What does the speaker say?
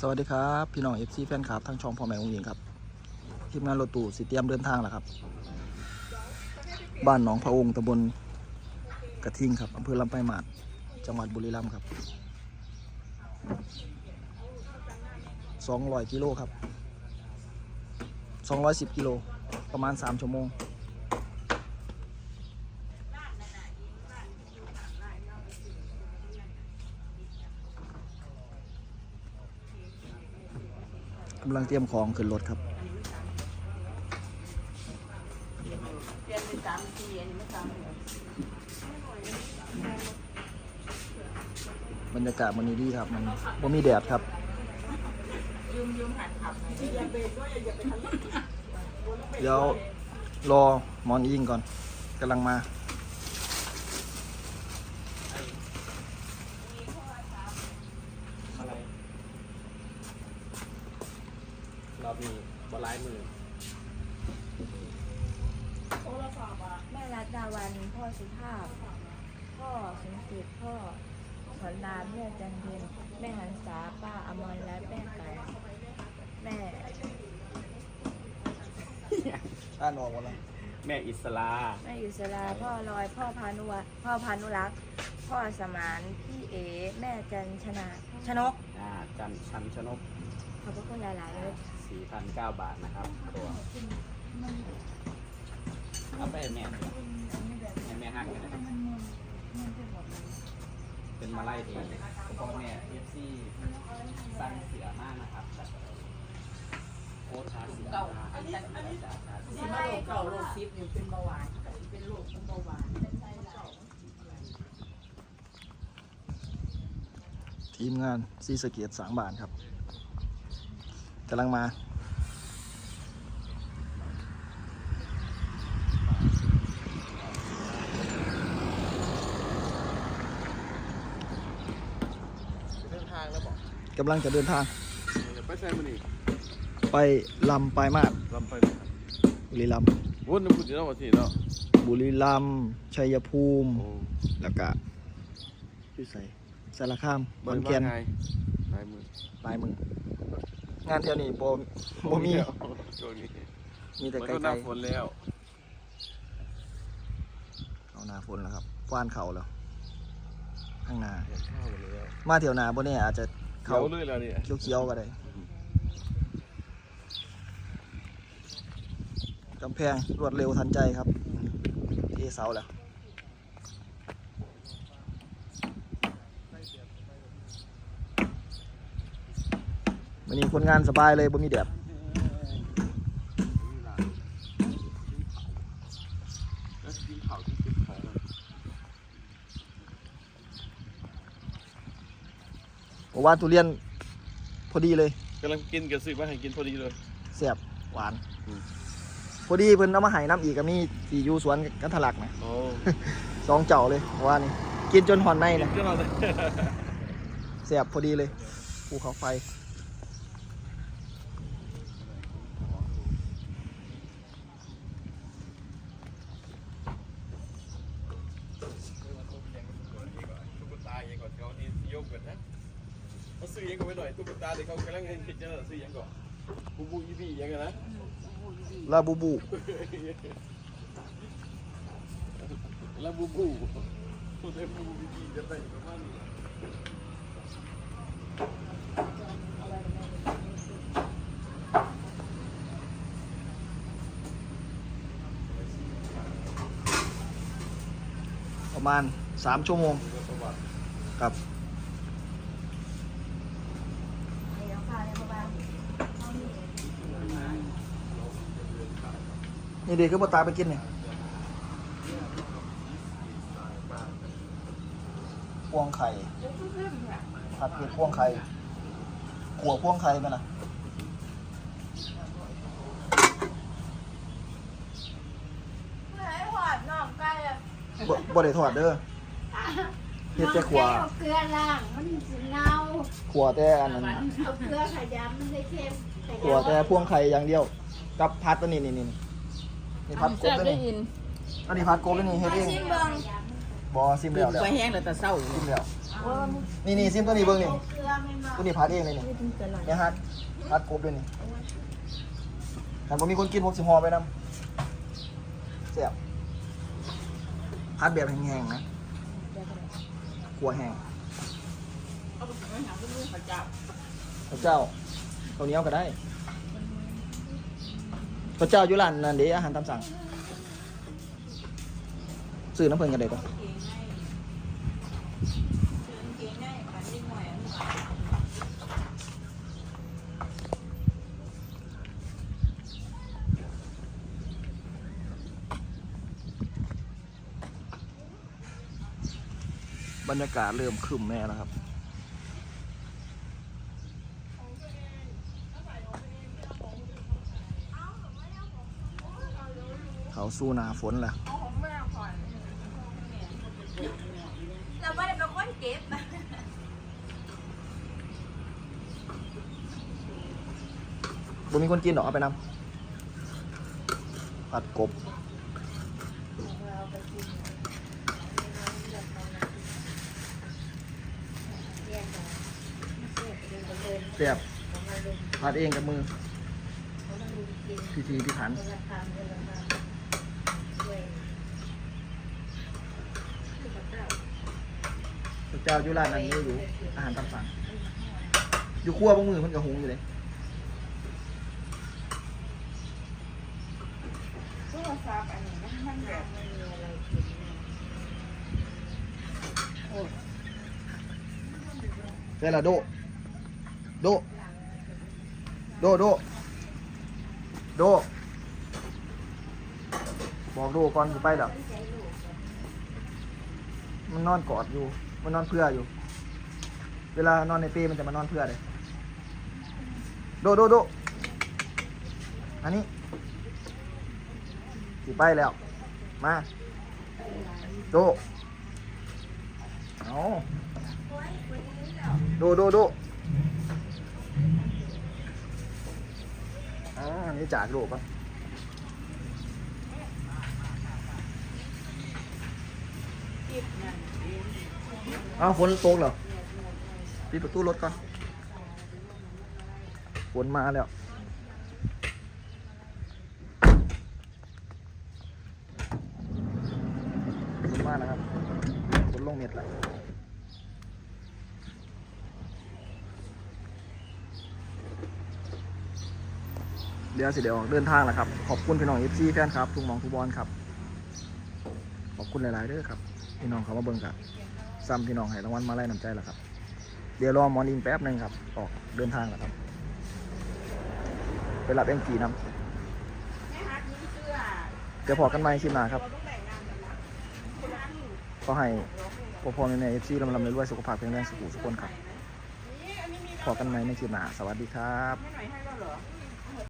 สวัสดีครับ พี่น้อง FC แฟนคลับทั้งช่องพ่อแม่องค์หญิงครับทีมงานรถตู้สิเตรียมเดินทางแล้วครับ บ้านหนองพระองค์ตำบลกระทิงครับอำเภอลำปลายมาศจังหวัดบุรีรัมย์ครับ200กิโลครับ210กิโลประมาณ 3 ชั่วโมง กำลังเตรียมของขึ้นรถครับเรียนไปสามปีอันนี้ไม่สามเลยบรรยากาศมันนี้ดีครับ มันว่ามีแดดครับยืมยืมหัดขับยอย่าเบรกด้วยอย่าไปทะลุเดี๋ยวรอมอนอิงก่อนกำลังมา อะไร เรามีบอลไลน์มือแม่รัตดาวันพ่อสุภาพ พ่อสมจิตพ่อสอนรามแม่จันเพ็ญแม่หันษาป้าอมรและแม่ไก่แม่อ่านออกหมดแล้วแม่อิสลา แม่ยุสราพ่อลอยพ่อพานุวัฒน์พ่อพานุรักษ์พ่อสมานพี่เอ แม่จันชนาชนกอ่าจันชันชนกขอบพระคุณหลายๆเลย 4,009 บาทนะครับตัวเอาไปให้แม่ให้แม่หักเลยนะครับ เป็นมาไล่ดีพ่อแม่เอฟซีสั่งเสียมากนะครับจากโค้ชาเสียมาอันนี้อันนี้สิมาโรคเก่าโรคซิปอยู่เป็นเบาหวานเป็นโรคเป็นเบาหวานทีมงานซีสะเกียรสางบานครับกำลังมา เดินทางแล้วบอ กกำลังจะเดินทาง ไปใช่มันนี่ไปลำปลายมาศลำไปบุรีรัมย์วนน้ำพุดเนาะวันที่เนาะบุรีรัมย์ชัยภูมิ โอ้แล้วก็พี่ใส่สารคามขอนแก่นไงลายมือปลายมืองานเที่ยวนี้โบโบมีตัวนี้มีแต่มันไกก็หลน้าฝนแล้วๆเอาหนาฝนแล้วครับฟ้านเขาแล้วข้างหน้าข้าวหมดแล้วมาเที่ยวหนาบนนี้อาจจะ เขาเขาเลยแล้วเนี่ยเขียวๆก็ได้กำแพงรวดเร็วทันใจครับเทเสาแล้ววันนี้คนงานสบายเลยบ่มีแดดแล้วกินข้าวที่เก็ บของผมว่าทุเรียนพอดีเลยกำลังกินกับซื้อมาให้กินพอดีเลย แซ่บหวาน อืม พอดีเพิ่นเอามาให้น้ำอีกก็มีสีอยู่สวนกันทะลักนะโอ้สองเจ้าเลยเพราะว่านี่กินจนหอนในนะก็เราเลยแซ่บพอดีเลยภูเขาไฟ ตุ๊กตายังก่อนเขานี่ยกกันนะเขา ซื้อยังก็ไปหน่อยตุ๊กตาเดี๋ยวเขากำลังเห็นคิดจะซื้อยังก่อนบูบูยี่พี่ยังกันนะลาบูบูแล้วบูบูพูดได้บูบูยี่พี่จะไปประมาณนี้ประมาณสามชั่วโมงครับ ให้น้องข้าวเนี่ยเพราะว่าเขามี นี่เด็กก็มาตายไปกินเนี่ยพวงไข่ผัดเผ็ดพวงไข่ขัวพวงไข่ไหมล่ะไหนหอดน้องไก่อะบ่บ่ได้ทอดเด้อเฮ็ดแต่ขัวเอาเกลือล้างมันสิเน่าขัวแต่อันนั้นเอาเกลือขยำมันได้เค็มขัวแต่พวงไข่อย่างเดียว กับพัดตัวนี้นี่นี่ นี่พัดกบตัวนี้อันนี้พัดกบตัวนี้เฮ็ดเองชิมเบิ่งบ่ซิมแล้วแล้วไปแห้งแล้วแต่เศร้าซิมแล้วเอาว่ามันนี่นี่ซิมตัวนี้เบิ่งนี่เกลือไม่มาตัวนี้พัดเองเลยนี่ไม่ถึงจะหน่อยเนี่ยฮัดฮัดกบด้วยนี่แต่ผมมีคนกินผมสิห่อไปนำเสียบพัดแบบแห้งๆนะขัวแห้งเอาไปกินอาหารที่มือพระเจ้าพระเจ้าข้าวเหนียวก็ได้ พระเจ้าอยู่ร้านนั่นเด้อาหารตามสั่งซื้อน้ำเพิ่นกันเก่งง่ายก่อนบรรยากาศเริ่มครึมแน่แล้วครับ เขาสู้หนาฝนแหละเอาของแม่ก่อนเราไม่ได้เป็นคนเก็บบ่มีคนกินหรอกเอาไปนำผัดกบเสียบผัดเองกับมือพิธีพิถันพระ เจ้าอยู่ร้านนั้นนี่อยู่อาหารตามสั่งอยู่ครัวบางมือมันก็หุงอยู่เลยโทรศัพท์อันนี้มันมันแบบเสร็จแล้วโดโดโดโดโดบอกโดก่อนสิไปแล้วมันนอนกอดอยู่ มันนอนเพื่ออยู่ เวลานอนในเปรมันจะมานอนเพื่อเลยโดโดโดอันนี้สิไปแล้ว มา โดเอาโดูดูดูอ๋ออันนี่จากลูกปะ จิบนั่นเอง เอาฝนตกเหรอปิดประตูรถก่อนฝนมาแล้วฝนมาแล้วครับฝนลงเม็ดแล้วเดี๋ยวสิเดี๋ยวเดินทางแล้วครับ ขอบคุณพี่น้องเอฟซีแฟนครับทุกหมองทุกบอลครับ ขอบคุณหลาย ๆเด้อครับ พี่น้องเขามาเบิ่งกับ ซ้ำพี่น้องให้รางวัลมาไล่น้ำใจแล้วครับ เดี๋ยวรอมอนินแป๊บหนึ่งครับ ออกเดินทางแล้วครับ ไปรับเอ็มกีน้แม่ฮักยิ้มเสื้อำเดี๋ยวพอกันใหมคลิปหน้าครับเราต้องแบ่งงานกันนะคนละที่ก็ให้พอพ่อแม่แม่เอฟซีลำลำรวยสุขภาพแข็งแรงสุขุสุขคนครับพอกันใหมในคลิปหน้าสวัสดีครับ